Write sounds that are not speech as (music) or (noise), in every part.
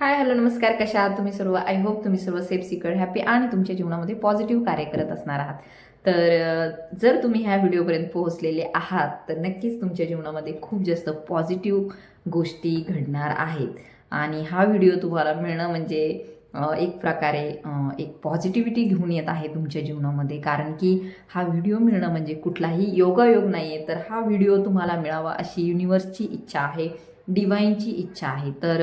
Hi hello नमस्कार कशा आहात तुम्ही सर्व? आय होप तुम्ही सर्व सेफ सिक्युअर हॅपी आणि तुमच्या जीवनामध्ये पॉझिटिव्ह कार्य करत असणार आहात. तर जर तुम्ही ह्या व्हिडिओपर्यंत पोहोचलेले आहात तर नक्कीच तुमच्या जीवनामध्ये खूप जास्त पॉझिटिव्ह गोष्टी घडणार आहेत. आणि हा व्हिडिओ तुम्हाला मिळणं म्हणजे एक प्रकारे एक पॉझिटिव्हिटी घेऊन येत आहे तुमच्या जीवनामध्ये. कारण की हा व्हिडिओ मिळणं म्हणजे कुठलाही योगायोग नाही आहे तर हा व्हिडिओ तुम्हाला मिळावा अशी युनिवर्सची इच्छा आहे. डिवाईनची इच्छा आहे. तर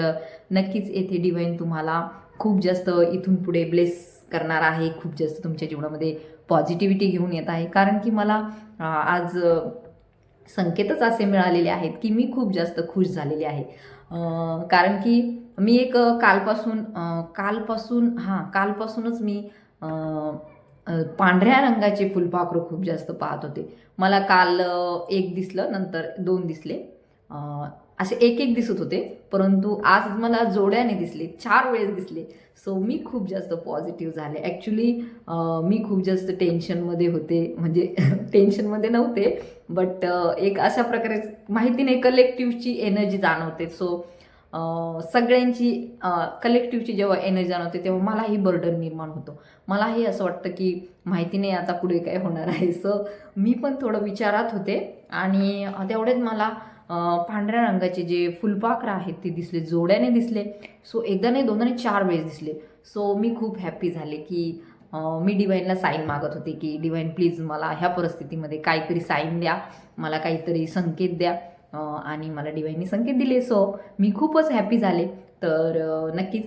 नक्कीच येथे डिवाईन तुम्हाला खूप जास्त इथून पुढे ब्लेस करणार आहे. खूप जास्त तुमच्या जीवनामध्ये पॉझिटिव्हिटी घेऊन येत आहे. कारण की मला आज संकेतच असे मिळालेले आहेत की मी खूप जास्त खुश झालेले आहे. कारण की मी एक कालपासून कालपासून हां कालपासूनच मी पांढऱ्या रंगाचे फुलपाखरं खूप जास्त पाहत होते. मला काल एक दिसलं नंतर दोन दिसले. असे एक एक दिसत होते परंतु आज मला जोड्याने दिसले चार वेळेस दिसले. सो मी खूप जास्त पॉझिटिव्ह झाले. ॲक्च्युली मी खूप जास्त टेन्शनमध्ये होते. म्हणजे (laughs) टेन्शनमध्ये नव्हते बट एक अशा प्रकारे माहिती नाही कलेक्टिव्हची एनर्जी जाणवते. सो सगळ्यांची कलेक्टिव्हची जेव्हा एनर्जी जाणवते तेव्हा मलाही बर्डन निर्माण होतो. मलाही असं वाटतं की माहिती नाही आता पुढे काय होणार आहे. सो मी पण थोडं विचारात होते आणि तेवढेच मला पांढऱ्या रंगाचे जे फुलपाखरं आहेत ते दिसले जोड्याने दिसले. सो एकदा नाही दोनदा नाही चार वेळेस दिसले. सो मी खूप हॅप्पी झाले की मी डिवाईनला साईन मागत होते की डिवाईन प्लीज मला ह्या परिस्थितीमध्ये काहीतरी साईन द्या. मला काहीतरी संकेत द्या. आणि मला डिवाईनने संकेत दिले. सो मी खूपच हॅप्पी झाले. तर नक्कीच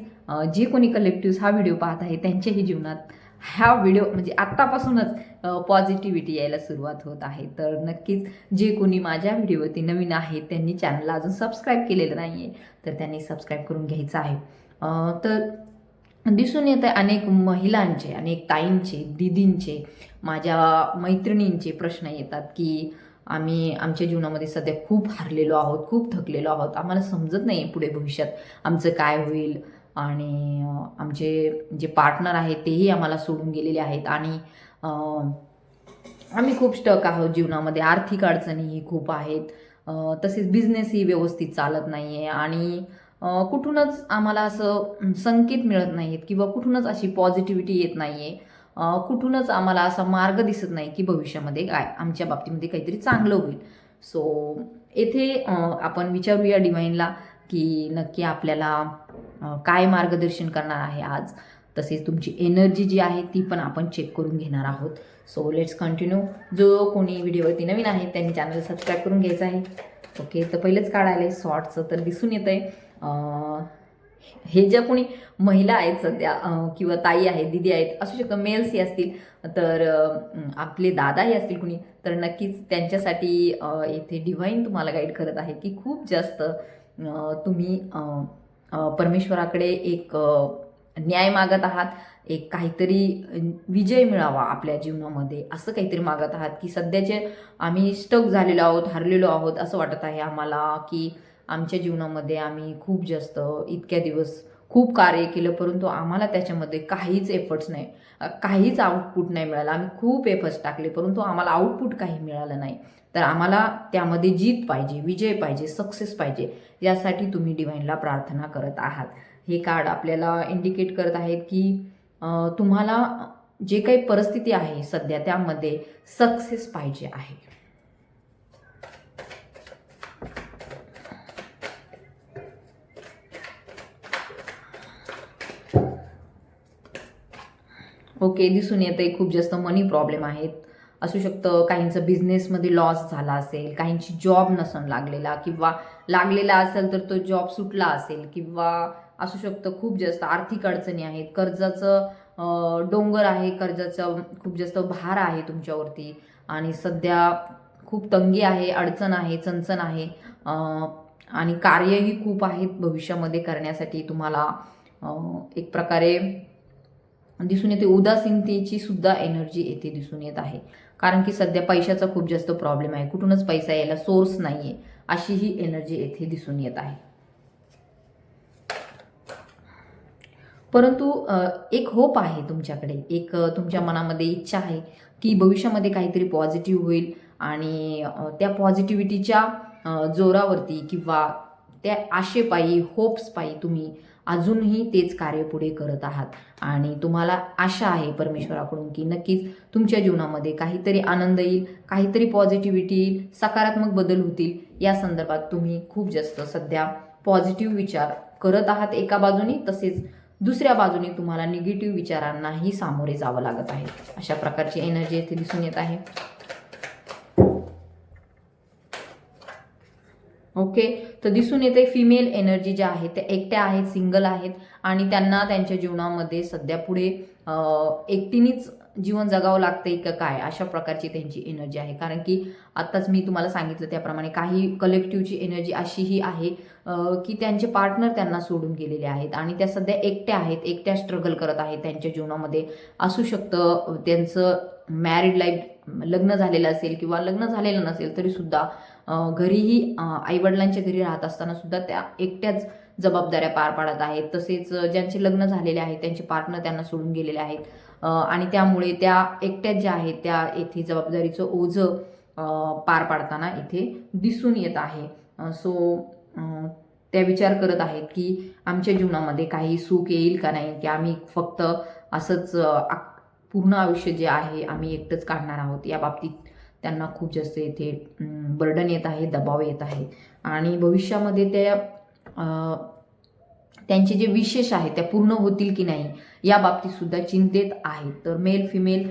जे कोणी कलेक्टिव्स हा व्हिडिओ पाहत आहे त्यांच्याही जीवनात ह्या व्हिडिओ म्हणजे आत्तापासूनच पॉझिटिव्हिटी यायला सुरुवात होत आहे. तर नक्कीच जे कोणी माझ्या व्हिडिओवरती नवीन आहेत त्यांनी चॅनलला अजून सबस्क्राईब केलेलं नाही आहे तर त्यांनी सबस्क्राईब करून घ्यायचं आहे. तर दिसून येतं आहे अनेक महिलांचे अनेक ताईंचे दिदींचे माझ्या मैत्रिणींचे प्रश्न येतात की आम्ही आमच्या जीवनामध्ये सध्या खूप हारलेलो आहोत खूप थकलेलो आहोत. आम्हाला समजत नाही पुढे भविष्यात आमचं काय होईल आणि आमचे जे पार्टनर आहेत तेही आम्हाला सोडून गेलेले आहेत. आणि आम्ही खूप स्टक आहोत जीवनामध्ये. आर्थिक अडचणीही खूप आहेत. तसेच बिझनेसही व्यवस्थित चालत नाही आहे आणि कुठूनच आम्हाला असं संकेत मिळत नाही आहेत किंवा कुठूनच अशी पॉझिटिव्हिटी येत नाही आहे कुठूनच आम्हाला असा मार्ग दिसत नाही की भविष्यामध्ये काय आमच्या बाबतीमध्ये काहीतरी चांगलं होईल. सो येथे आपण विचारूया डिवाईनला की नक्की आपल्याला काय मार्गदर्शन करणार आहे आज. तसेच तुमची एनर्जी जी आहे ती पण आपण चेक करून घेणार आहोत. सो लेट्स कंटिन्यू जो कोणी व्हिडिओवरती नवीन आहे त्यांनी चॅनल सबस्क्राईब करून घ्यायचं आहे. ओके तर पहिलेच कार्ड आहे. शॉर्टचं तर दिसून येतं आहे हे ज्या कोणी महिला आहेत सध्या किंवा ताई आहेत दिदी आहेत असू शकतं मेल्सही असतील तर आपले दादाही असतील कुणी तर नक्कीच त्यांच्यासाठी येथे डिव्हाइन तुम्हाला गाईड करत आहे की खूप जास्त तुम्ही परमेश्वराकडे एक न्याय मागत आहात एक काहीतरी विजय मिळावा आपल्या जीवनामध्ये असं काहीतरी मागत आहात की सध्याचे आम्ही स्टक झालेलो आहोत हरलेलो आहोत असं वाटत आहे आम्हाला की आमच्या जीवनामध्ये आम्ही खूप जास्त इतक्या दिवस खूप कार्य केलं परंतु आम्हाला त्याच्यामध्ये काहीच एफर्ट्स नाही काहीच आउटपुट नाही मिळालं. आम्ही खूप एफर्ट्स टाकले परंतु आम्हाला आउटपुट काही मिळालं नाही. तर आम्हाला त्यामध्ये जीत पाहिजे विजय पाहिजे सक्सेस पाहिजे यासाठी तुम्ही डिवाईनला प्रार्थना करत आहात. हे कार्ड आपल्याला इंडिकेट करत आहेत की तुम्हाला जे काही परिस्थिती आहे सध्या त्यामध्ये सक्सेस पाहिजे आहे. ओके दिसून येते खूप जास्त मनी प्रॉब्लेम आहेत. असू शकतं काहींचं बिझनेसमध्ये लॉस झाला असेल काहींची जॉब नसन लागलेला किंवा लागलेला असेल तर तो जॉब सुटला असेल किंवा असू शकतं खूप जास्त आर्थिक अडचणी आहेत. कर्जाचं डोंगर आहे कर्जाचं खूप जास्त भार आहे तुमच्यावरती आणि सध्या खूप तंगी आहे अडचण आहे चणचण आहे. आणि कार्यही खूप आहेत भविष्यामध्ये करण्यासाठी तुम्हाला एक प्रकारे दिसून येते. उदासीनतेची सुद्धा एनर्जी येथे दिसून येत आहे. कारण की सध्या पैशाचा खूप जास्त प्रॉब्लेम आहे. कुठूनच पैसा यायला सोर्स नाही आहे अशी ही एनर्जी येथे दिसून येत आहे. परंतु एक होप आहे तुमच्याकडे. एक तुमच्या मनामध्ये इच्छा आहे की भविष्यामध्ये काहीतरी पॉझिटिव्ह होईल आणि त्या पॉझिटिव्हिटीच्या जोरावरती किंवा त्या आशेपायी होप्सपायी तुम्ही अजूनही तेच कार्य पुढे करत आहात. आणि तुम्हाला आशा आहे परमेश्वराकडून की नक्कीच तुमच्या जीवनामध्ये काहीतरी आनंद येईल काहीतरी पॉझिटिव्हिटी येईल सकारात्मक बदल होतील. या संदर्भात तुम्ही खूप जास्त सध्या पॉझिटिव्ह विचार करत आहात एका बाजूने तसेच दुसऱ्या बाजूने तुम्हाला निगेटिव्ह विचारांनाही सामोरे जावं लागत आहे. अशा प्रकारची एनर्जी येथे दिसून येत आहे. ओके? तर दिसून येते फिमेल एनर्जी ज्या आहेत त्या एकट्या आहेत सिंगल आहेत आणि त्यांना त्यांच्या जीवनामध्ये सध्या पुढे एकटीनेच जीवन जगावं लागतंय का काय? अशा प्रकारची त्यांची एनर्जी आहे. कारण की आत्ताच मी तुम्हाला सांगितलं त्याप्रमाणे काही कलेक्टिव्हची एनर्जी अशीही आहे की त्यांचे पार्टनर त्यांना सोडून गेलेले आहेत आणि त्या सध्या एकट्या आहेत एकट्या स्ट्रगल करत आहेत त्यांच्या जीवनामध्ये असू शकतं त्यांचं मॅरिड लाईफ लग्न झालेलं असेल किंवा लग्न झालेलं नसेल तरी सुद्धा घरीही आईवडिलांच्या घरी राहत असताना सुद्धा त्या एकट्याच जबाबदाऱ्या पार पाडत आहेत. तसेच ज्यांचे लग्न झालेले आहेत त्यांचे पार्टनर त्यांना सोडून गेलेले आहेत. आणि त्यामुळे त्या एकट्याच ज्या आहेत त्या येथे जबाबदारीचं ओझं पार पाडताना इथे दिसून येत आहे. सो त्या विचार करत आहेत की आमच्या जीवनामध्ये काही सुख येईल का नाही? की आम्ही फक्त असंच आ- पूर्ण आयुष्य जे आहे आम्ही एकटंच काढणार आहोत. या बाबतीत त्यांना खूप जास्त इथे बर्डन येत आहे दबाव येत आहे. आणि भविष्यामध्ये त्या त्यांचे जे विशेष आहेत त्या पूर्ण होतील की नाही या बाबतीत सुद्धा चिंतेत आहेत. तर मेल फिमेल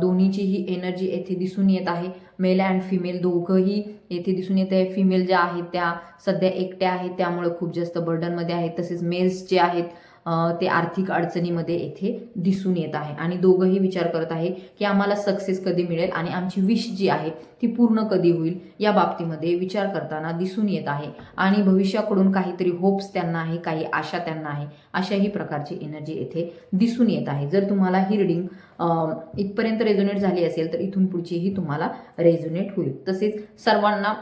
दोन्हीचीही एनर्जी येथे दिसून येत आहे. मेल अँड फिमेल दोघंही येथे दिसून येत आहे. फिमेल ज्या आहेत त्या सध्या एकट्या आहेत त्यामुळे खूप जास्त बर्डनमध्ये आहेत. तसेच मेल्स जे आहेत ते आर्थिक अडचणीमध्ये येथे दिसून येत आहे. आणि दोघंही विचार करत आहे की आम्हाला सक्सेस कधी मिळेल आणि आमची विश जी आहे ती पूर्ण कधी होईल या बाबतीमध्ये विचार करताना दिसून येत आहे. आणि भविष्याकडून काहीतरी होप्स त्यांना आहे काही आशा त्यांना आहे अशाही प्रकारची एनर्जी येथे दिसून येत आहे. जर तुम्हाला ही रिडिंग इथपर्यंत रेझोनेट झाली असेल तर इथून पुढचीही तुम्हाला रेझोनेट होईल. तसेच सर्वांना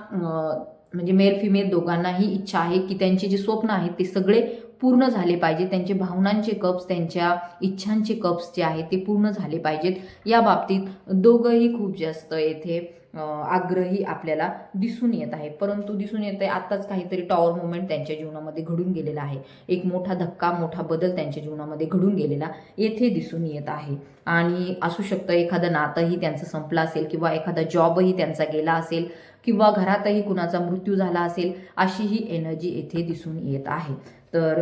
म्हणजे मेल फिमेल दोघांनाही इच्छा आहे की त्यांचे जे स्वप्न आहेत ते सगळे पूर्ण झाले पाहिजेत. त्यांचे भावनांचे कप्स त्यांच्या इच्छांचे कप्स जे आहेत ते पूर्ण झाले पाहिजेत. या बाबतीत दोघंही खूप जास्त येथे आग्रही आपल्याला दिसून येत आहे परंतु दिसून येत आहे आत्ताच काहीतरी टॉवर मुवमेंट त्यांच्या जीवनामध्ये घडून गेलेला आहे. एक मोठा धक्का मोठा बदल त्यांच्या जीवनामध्ये घडून गेलेला येथे दिसून येत आहे. आणि असू शकतं एखादं नातंही त्यांचं संपलं असेल किंवा एखादा जॉबही त्यांचा गेला असेल किंवा घरातही कुणाचा मृत्यू झाला असेल अशी ही एनर्जी येथे दिसून येत आहे. तर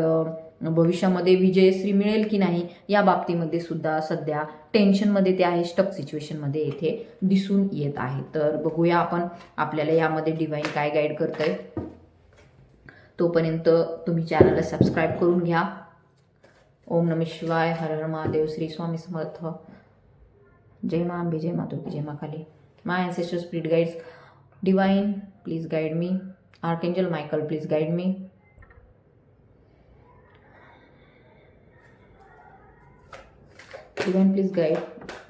भविष्यामध्ये विजयश्री मिळेल की नाही या बाबतीमध्ये सुद्धा सध्या टेन्शनमध्ये ते आहे स्टक सिच्युएशनमध्ये येथे दिसून येत आहे. तर बघूया आपण आपल्याला यामध्ये डिवाईन काय गाईड करतंय. तोपर्यंत तुम्ही चॅनलला सबस्क्राईब करून घ्या. ओम नम शिवाय हर हर महादेव श्री स्वामी समर्थ. जय मा अंबे जय मातुकी जय मा Kali. My ancestor spirit guides divine please guide me archangel Michael please guide me divine please guide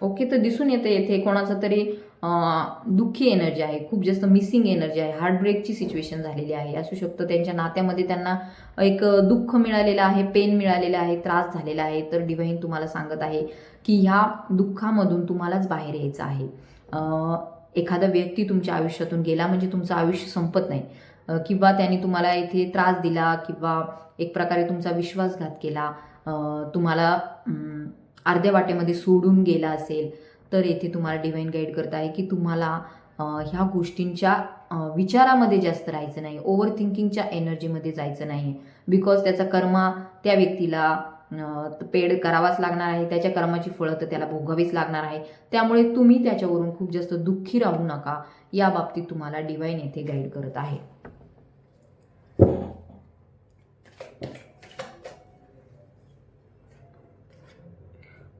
okay तर दिसून येतं येथे कोणाचं तरी दुःखी एनर्जी आहे खूप जास्त मिसिंग एनर्जी आहे हार्टब्रेकची सिच्युएशन झालेली आहे. असू शकतं त्यांच्या नात्यामध्ये त्यांना एक दुःख मिळालेलं आहे पेन मिळालेलं आहे त्रास झालेला आहे. तर डिवाईन तुम्हाला सांगत आहे की ह्या दुःखामधून तुम्हालाच बाहेर यायचं आहे. एखादा व्यक्ती तुमच्या आयुष्यातून गेला म्हणजे तुमचं आयुष्य संपत नाही. किंवा त्यांनी तुम्हाला इथे त्रास दिला किंवा एक प्रकारे तुमचा विश्वासघात केला तुम्हाला अर्ध्या वाटेमध्ये सोडून गेला असेल तर येथे तुम्हाला डिवाईन गाईड करत आहे की तुम्हाला ह्या गोष्टींच्या विचारामध्ये जास्त राहायचं नाही ओव्हर थिंकिंगच्या एनर्जीमध्ये जायचं नाही. बिकॉज त्याचा कर्मा त्या व्यक्तीला पेड करावाच लागणार आहे त्याच्या कर्माची फळं तर त्याला भोगावीच लागणार आहे. त्यामुळे तुम्ही त्याच्यावरून खूप जास्त दुःखी राहू नका. या बाबतीत तुम्हाला डिवाईन येथे गाईड करत आहे.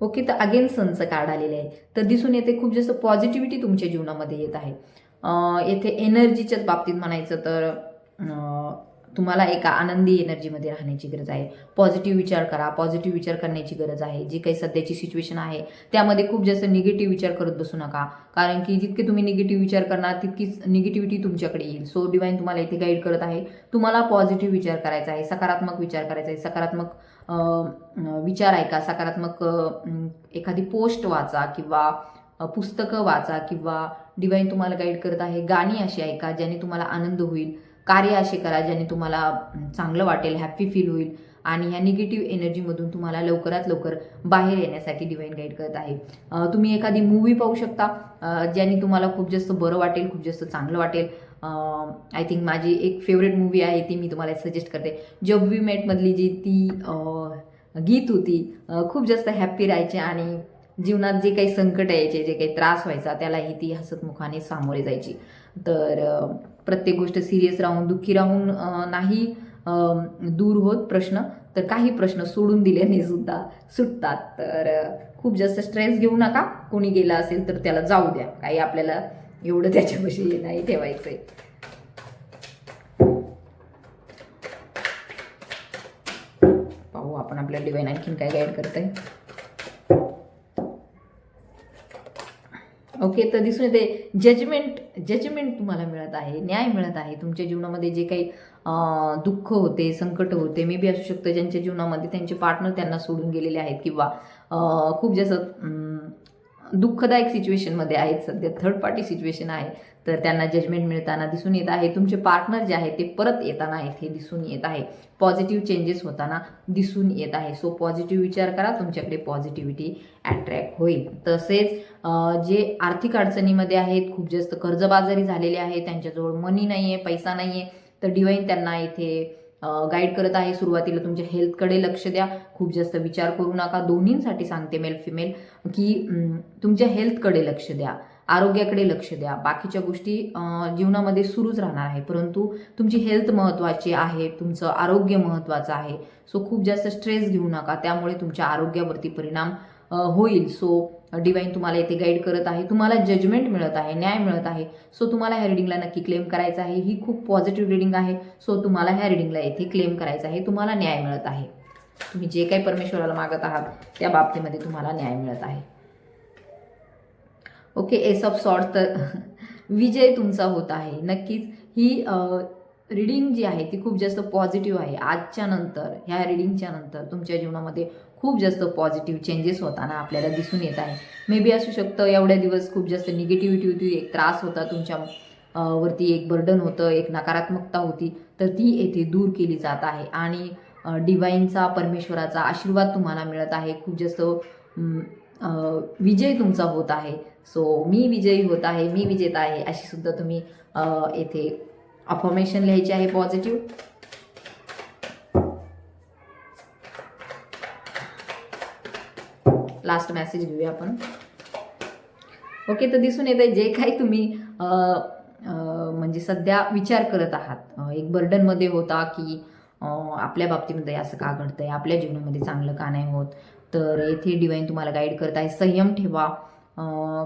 हो ओके तर अगेन सनचं कार्ड आलेलं आहे. तर दिसून येते खूप जास्त पॉझिटिव्हिटी तुमच्या जीवनामध्ये येत आहे. येथे एनर्जीच्याच बाबतीत म्हणायचं तर तुम्हाला एका आनंदी एनर्जीमध्ये राहण्याची गरज आहे. पॉझिटिव्ह विचार करा. पॉझिटिव्ह विचार करण्याची गरज आहे. जी काही सध्याची सिच्युएशन आहे त्यामध्ये खूप जास्त निगेटिव्ह विचार करत बसू नका. कारण की जितके तुम्ही निगेटिव्ह विचार करणार तितकीच निगेटिव्हिटी तुमच्याकडे येईल. सो डिवाईन तुम्हाला इथे गाईड करत आहे. तुम्हाला पॉझिटिव्ह विचार करायचा आहे. सकारात्मक विचार करायचा आहे. सकारात्मक विचार ऐका. सकारात्मक एखादी पोस्ट वाचा किंवा पुस्तकं वाचा किंवा डिवाईन तुम्हाला गाईड करत आहे. गाणी अशी ऐका ज्याने तुम्हाला आनंद होईल. कार्य असे करा ज्याने तुम्हाला चांगलं वाटेल हॅप्पी फील होईल आणि ह्या निगेटिव्ह एनर्जीमधून तुम्हाला लवकरात लवकर बाहेर येण्यासाठी डिवाईन गाईड करत आहे. तुम्ही एखादी मूवी पाहू शकता ज्याने तुम्हाला खूप जास्त बरं वाटेल खूप जास्त चांगलं वाटेल. आय थिंक माझी एक फेवरेट मूवी आहे ती मी तुम्हाला सजेस्ट करते. जब वी मेटमधली जी ती गीत होती खूप जास्त हॅप्पी राहायचे आणि जीवनात जे काही संकट यायचे जे काही त्रास व्हायचा त्यालाही ती हसतमुखाने सामोरे जायची. तर प्रत्येक गोष्ट सिरियस राहून दुःखी राहून नाही दूर होत प्रश्न तर काही प्रश्न सोडून दिल्याने सुद्धा सुटतात. तर खूप जास्त स्ट्रेस घेऊ नका. कोणी गेला असेल तर त्याला जाऊ द्या. काही आपल्याला एवढं त्याच्यापाशी हे नाही ठेवायचंय. पाहू आपण आपल्या डिवाईन आणखीन काय गाईड करतंय. ओके तर दिसून येते. जजमेंट जजमेंट तुम्हाला मिळत आहे न्याय मिळत आहे. तुमच्या जीवनामध्ये जे काही दुःख होते संकट होते मे बी असू शकतं ज्यांच्या जीवनामध्ये त्यांचे पार्टनर त्यांना सोडून गेलेले आहेत किंवा खूप जास्त दुःखदायक सिच्युएशनमध्ये आहेत. सध्या थर्ड पार्टी सिच्युएशन आहे. तर त्यांना जजमेंट मिळताना दिसून येत आहे. तुमचे पार्टनर जे आहे ते परत येताना इथे दिसून येत आहे. पॉझिटिव्ह चेंजेस होताना दिसून येत आहे. सो पॉझिटिव्ह विचार करा. तुमच्याकडे पॉझिटिव्हिटी अट्रॅक्ट होईल. तसेच जे आर्थिक अडचणीमध्ये आहेत खूप जास्त कर्जबाजारी झालेले आहे त्यांच्याजवळ मनी नाही आहे पैसा नाही आहे तर डिवाईन त्यांना इथे गाईड करत आहे. सुरुवातीला तुमच्या हेल्थकडे लक्ष द्या. खूप जास्त विचार करू नका. दोन्हींसाठी सांगते मेल फिमेल की तुमच्या हेल्थकडे लक्ष द्या. आरोग्याकडे लक्ष द्या. बाकीच्या गोष्टी जीवनामध्ये सुरूच राहणार आहे. परंतु तुमची हेल्थ महत्त्वाची आहे. तुमचं आरोग्य महत्त्वाचं आहे. सो खूप जास्त स्ट्रेस घेऊ नका. त्यामुळे तुमच्या आरोग्यावरती परिणाम होईल. सो डिवाईन तुम्हाला इथे गाईड करत आहे. तुम्हाला जजमेंट मिळत आहे न्याय मिळत आहे. सो तुम्हाला ह्या रिडिंगला नक्की क्लेम करायचं आहे. ही खूप पॉझिटिव्ह रिडिंग आहे. सो तुम्हाला ह्या रिडिंगला इथे क्लेम करायचं आहे. तुम्हाला न्याय मिळत आहे. तुम्ही जे काही परमेश्वराला मागत आहात त्या बाबतीमध्ये तुम्हाला न्याय मिळत आहे. ओके एस ऑफ सॉर्ट तर (laughs) विजय तुमचा होत आहे. नक्कीच ही रिडिंग जी आहे ती खूप जास्त पॉझिटिव्ह आहे. आजच्या नंतर ह्या रिडिंगच्या नंतर तुमच्या जीवनामध्ये खूप जास्त पॉझिटिव्ह चेंजेस होताना आपल्याला दिसून येत आहे. मे बी असू शकतं एवढ्या दिवस खूप जास्त निगेटिव्हिटी होती एक त्रास होता तुमच्या वरती एक बर्डन होतं एक नकारात्मकता होती तर ती येथे दूर केली जात आहे. आणि डिवाईनचा परमेश्वराचा आशीर्वाद तुम्हाला मिळत आहे. खूप जास्त विजय तुमचा होत आहे. सो मी विजयी होत आहे मी विजेता आहे अशी सुद्धा तुम्ही येथे अफॉर्मेशन लिहायची आहे पॉझिटिव्ह लास्ट मेसेज घेऊया आपण. ओके तर दिसून येत आहे जे काही तुम्ही म्हणजे सध्या विचार करत आहात. एक बर्डनमध्ये होता की आपल्या बाबतीमध्ये असं का घडतंय? आपल्या जीवनामध्ये चांगलं का नाही होत? तर येथे डिवाईन तुम्हाला गाईड करत आहे संयम ठेवा.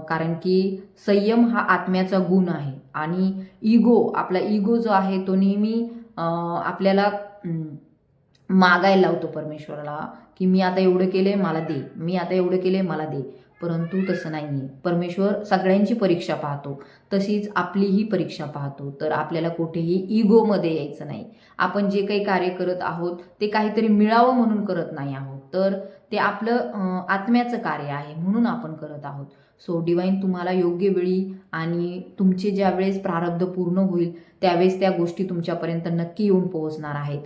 कारण की संयम हा आत्म्याचा गुण आहे. आणि इगो आपला इगो जो आहे तो नेहमी आपल्याला मागायला लावतो परमेश्वराला की मी आता एवढं केलं आहे मला दे. मी आता एवढं केलं आहे मला दे. परंतु तसं नाही आहे परमेश्वर सगळ्यांची परीक्षा पाहतो. तशीच आपलीही परीक्षा पाहतो. तर आपल्याला कुठेही इगोमध्ये यायचं नाही. आपण जे काही कार्य करत आहोत ते काहीतरी मिळावं म्हणून करत नाही आहोत. तर ते आपलं आत्म्याचं कार्य आहे म्हणून आपण करत आहोत. सो डिवाईन तुम्हाला योग्य वेळी आणि तुमचे ज्यावेळेस प्रारब्ध पूर्ण होईल त्यावेळेस त्या गोष्टी तुमच्यापर्यंत नक्की येऊन पोहोचणार आहेत.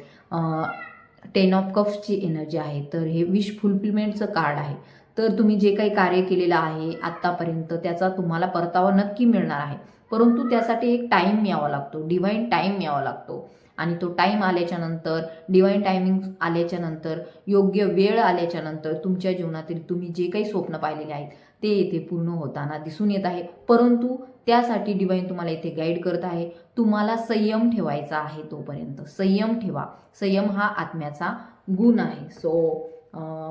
टेन ऑफ कप्सची एनर्जी आहे. तर हे विश फुलफिलमेंटचं कार्ड आहे. तर तुम्ही जे काही कार्य केलेलं आहे आत्तापर्यंत त्याचा तुम्हाला परतावा नक्की मिळणार आहे. परंतु त्यासाठी एक टाईम यावा लागतो. डिवाईन टाईम यावा लागतो. आणि तो टाईम आल्याच्यानंतर डिवाईन टायमिंग आल्याच्यानंतर योग्य वेळ आल्याच्यानंतर तुमच्या जीवनातील तुम्ही जे काही स्वप्न पाहिलेले आहेत ते येथे पूर्ण होताना दिसून येत आहे. परंतु त्यासाठी डिवाईन तुम्हाला इथे गाईड करत आहे. तुम्हाला संयम ठेवायचा आहे तोपर्यंत. संयम ठेवा. संयम हा आत्म्याचा गुण आहे. सो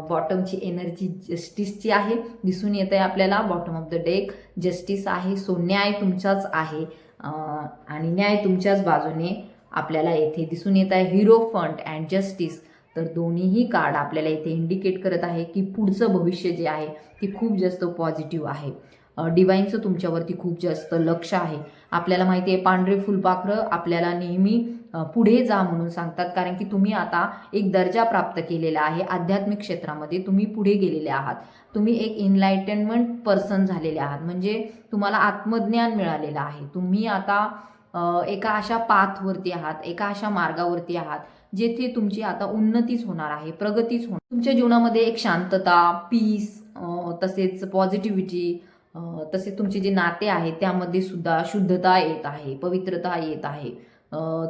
बॉटमची एनर्जी जस्टिसची आहे दिसून येत आहे आपल्याला. Bottom of the deck justice आहे. सो न्याय तुमचाच आहे. आणि न्याय तुमच्याच बाजूने आपल्याला येथे दिसून येत आहे. Hierophant and justice. तर दोन्हीही कार्ड आपल्याला इथे इंडिकेट करत आहे की पुढचं भविष्य जे आहे ते खूप जास्त पॉझिटिव्ह आहे. डिवाईनचं तुमच्यावरती खूप जास्त लक्ष आहे. आपल्याला माहिती आहे पांढरे फुलपाखरं आपल्याला नेहमी पुढे जा म्हणून सांगतात. कारण की तुम्ही आता एक दर्जा प्राप्त केलेला आहे. आध्यात्मिक क्षेत्रामध्ये तुम्ही पुढे गेलेले आहात. तुम्ही एक इनलायटनमेंट पर्सन झालेले आहात. म्हणजे तुम्हाला आत्मज्ञान मिळालेलं आहे. तुम्ही आता एका अशा पाथवरती आहात एका अशा मार्गावरती आहात जेथे तुमची आता उन्नतीच होणार आहे प्रगतीच होणार. तुमच्या जीवनामध्ये एक शांतता पीस तसेच पॉझिटिव्हिटी तसेच तुमचे जे नाते आहेत त्यामध्ये सुद्धा शुद्धता येत आहे पवित्रता येत आहे.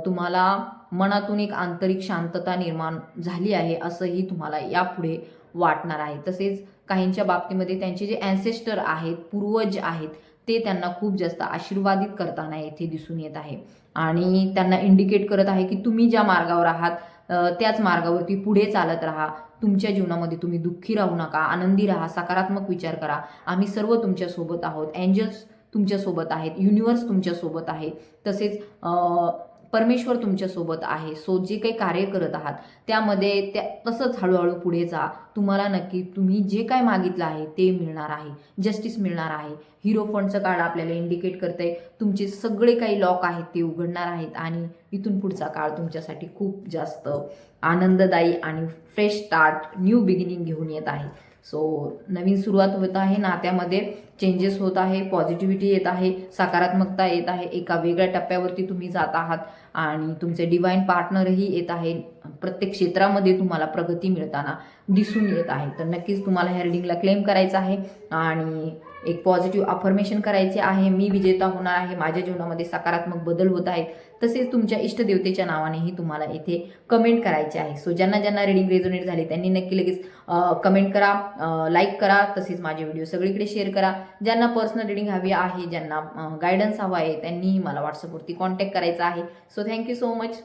तुम्हाला मनातून एक आंतरिक शांतता निर्माण झाली आहे असंही तुम्हाला यापुढे वाटणार आहे. तसेच काहींच्या बाबतीमध्ये त्यांचे जे अँसेस्टर आहेत पूर्वज आहेत ते त्यांना खूप जास्त आशीर्वादित करताना येथे दिसून येत आहे. आणि त्यांना इंडिकेट करत आहे की तुम्ही ज्या मार्गावर आहात त्याच मार्गावरती पुढे चालत राहा. तुमच्या जीवनामध्ये तुम्ही दुःखी राहू नका आनंदी राहा सकारात्मक विचार करा. आम्ही सर्व तुमच्यासोबत आहोत. एंजल्स तुमच्यासोबत आहेत. युनिवर्स तुमच्यासोबत आहे. तसेच परमेश्वर तुमच्यासोबत आहे. सो जे काही कार्य करत आहात त्यामध्ये त्या तसंच हळूहळू पुढे जा. तुम्हाला नक्की तुम्ही जे काय मागितलं आहे ते मिळणार आहे. जस्टिस मिळणार आहे. हिरो फंडचं कार्ड आपल्याला इंडिकेट करतंय. तुमचे सगळे काही लॉक आहेत ते उघडणार आहेत आणि इथून पुढचा काळ तुमच्यासाठी खूप जास्त आनंददायी आणि फ्रेश स्टार्ट न्यू बिगिनिंग घेऊन येत आहे. सो नवीन सुरुवात होत आहे. नात्यामध्ये चेंजेस होत आहे. पॉझिटिव्हिटी येत आहे. सकारात्मकता येत आहे. एका वेगळ्या टप्प्यावरती तुम्ही जात आहात आणि तुमचे डिवाईन पार्टनरही येत आहे. प्रत्येक क्षेत्रामध्ये तुम्हाला प्रगती मिळताना दिसून येत आहे. तर नक्कीच तुम्हाला ह्या रिडिंगला क्लेम करायचं आहे. आणि एक पॉझिटिव्ह अफर्मेशन करायचे आहे. मी विजेता होणार आहे. माझ्या जीवनामध्ये सकारात्मक बदल होत आहेत. तसेच तुमच्या इष्टदेवतेच्या नावानेही तुम्हाला इथे कमेंट करायचे आहे. सो ज्यांना ज्यांना रिडिंग रेझोनेट झाले त्यांनी नक्की लगेच कमेंट करा लाईक करा. तसेच माझे व्हिडिओ सगळीकडे शेअर करा. ज्यांना पर्सनल रिडिंग हवी आहे ज्यांना गायडन्स हवा आहे त्यांनीही मला व्हॉट्सअपवरती कॉन्टॅक्ट करायचा आहे. So thank you so much